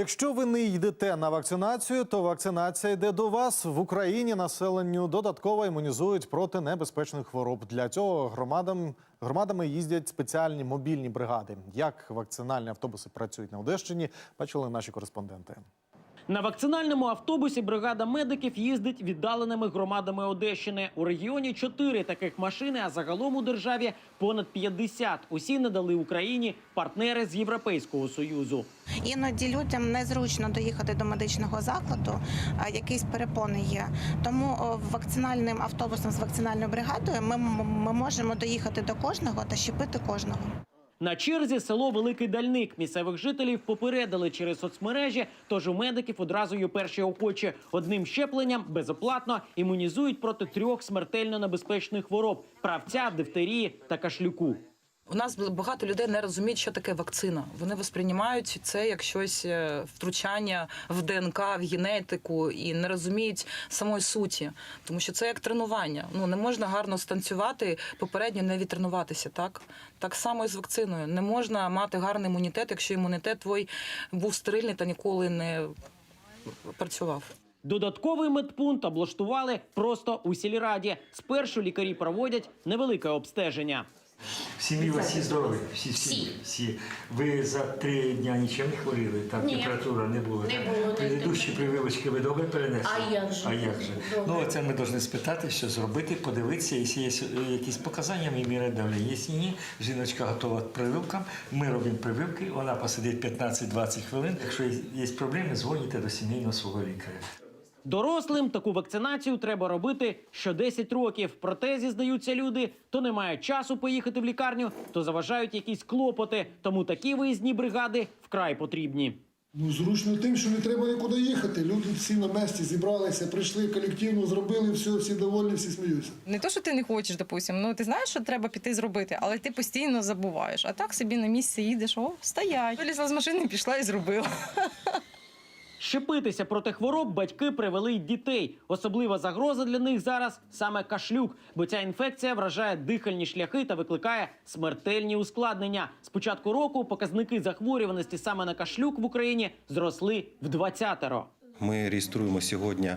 Якщо ви не йдете на вакцинацію, то вакцинація йде до вас. В Україні населенню додатково імунізують проти небезпечних хвороб. Для цього громадам громадами їздять спеціальні мобільні бригади. Як вакцинальні автобуси працюють на Одещині, бачили наші кореспонденти. На вакцинальному автобусі бригада медиків їздить віддаленими громадами Одещини. У регіоні чотири таких машини, а загалом у державі понад 50. Усі надали Україні партнери з Європейського союзу. Іноді людям незручно доїхати до медичного закладу, якісь перепони є. Тому вакцинальним автобусом з вакцинальною бригадою ми, ми можемо доїхати до кожного та щепити кожного. На черзі село Великий Дальник. Місцевих жителів попередили через соцмережі, тож у медиків одразу є перші охочі. Одним щепленням безоплатно імунізують проти трьох смертельно небезпечних хвороб: правця, дифтерії та кашлюку. У нас багато людей не розуміють, що таке вакцина. Вони восприймають це як щось е, втручання в ДНК, в генетику і не розуміють самої суті, тому що це як тренування. Ну не можна гарно станцювати, попередньо не відтренуватися. Так так само і з вакциною. Не можна мати гарний імунітет, якщо імунітет твій був стерильний та ніколи не працював. Додатковий медпункт облаштували просто у сільраді. Спершу лікарі проводять невелике обстеження. В сім'ї у вас всі здорові? Всі, всі, всі. Ви за три дня нічим не хворіли? Так, Ні. температура не було? Не так? було, не Предыдущі прививочки ви добре перенесли? А як же? А як же? Добре. Ну, це ми повинні спитати, що зробити, подивитися, якщо є е, якісь показання, ми міряємо давлення. Якщо ні, жіночка готова прививкам, ми робимо прививки, вона посидить 15-20 хвилин. Якщо є- є проблеми, дзвоните до сімейного свого лікаря. Дорослим таку вакцинацію треба робити що 10 років. Проте зізнаються люди, то немає часу поїхати в лікарню, то заважають якісь клопоти. Тому такі виїзні бригади вкрай потрібні. Ну, зручно тим, що не треба нікуди їхати. Люди всі на місці зібралися, прийшли колективно, зробили все, всі довольні, всі сміються. Не то, що ти не хочеш, допустим, ну ти знаєш, що треба піти зробити, але ти постійно забуваєш. А так собі на місці їдеш, о, стоять. Вилізла з машини, пішла і зробила. Щепитися проти хвороб батьки привели й дітей. Особлива загроза для них зараз саме кашлюк, бо ця інфекція вражає дихальні шляхи та викликає смертельні ускладнення. З початку року показники захворюваності саме на кашлюк в Україні зросли в 20-теро. Ми реєструємо сьогодні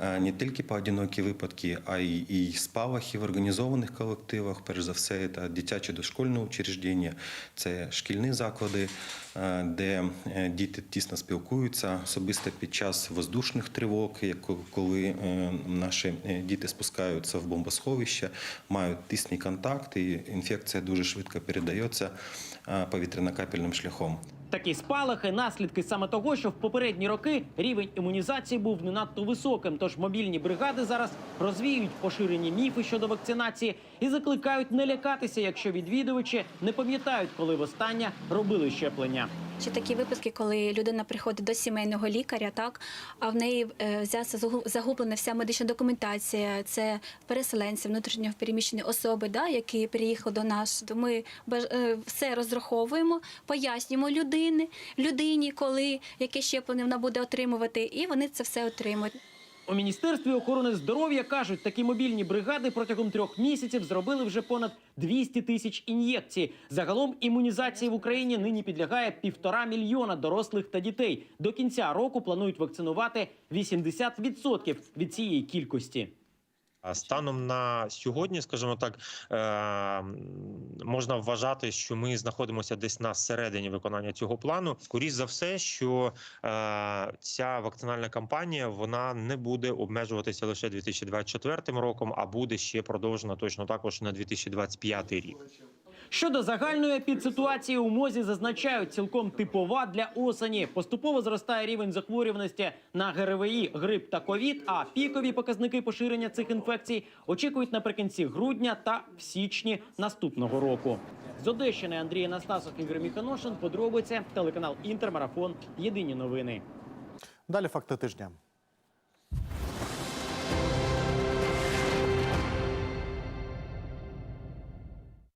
е, не тільки поодинокі випадки, а й і спалахи в організованих колективах. Перш за все, це дитячі дошкільні учреждення, це шкільні заклади, е, де е, діти тісно спілкуються, особисто під час воздушних тривог, коли наші діти спускаються в бомбосховище, мають тісні контакти, і інфекція дуже швидко передається повітряно-капельним шляхом. Такі спалахи наслідки саме того, що в попередні роки рівень імунізації був не надто високим. Тож мобільні бригади зараз розвіюють поширені міфи щодо вакцинації і закликають не лякатися, якщо відвідувачі не пам'ятають, коли востаннє робили щеплення. Чи такі випадки, коли людина приходить до сімейного лікаря, так а в неї е, взявся загу- загублена вся медична документація, це переселенці, внутрішньо переміщені особи, да, які приїхали до нас. То ми е, все розраховуємо, пояснюємо людини, людині, коли яке щеплення вона буде отримувати, і вони це все отримують. У міністерстві охорони здоров'я кажуть, такі мобільні бригади протягом трьох місяців зробили вже понад 200 тисяч ін'єкцій. Загалом імунізації в Україні нині підлягає півтора мільйона дорослих та дітей. До кінця року планують вакцинувати 80% від цієї кількості. Станом на сьогодні, скажімо так, е, можна вважати, що ми знаходимося десь на середині виконання цього плану. Скоріше за все, що е, ця вакцинальна кампанія вона не буде обмежуватися лише 2024 роком, а буде ще продовжена точно також на 2025 рік. Щодо загальної епідситуації у мозі зазначають цілком типова для осені. Поступово зростає рівень захворюваності на ГРВІ, грип та ковід. А пікові показники поширення цих інфекцій очікують наприкінці грудня та в січні наступного року. З Одещини Андрій Анастасов, Ігор Міханошин. Подробиці телеканал Інтермарафон. Єдині новини. Далі факти тижня.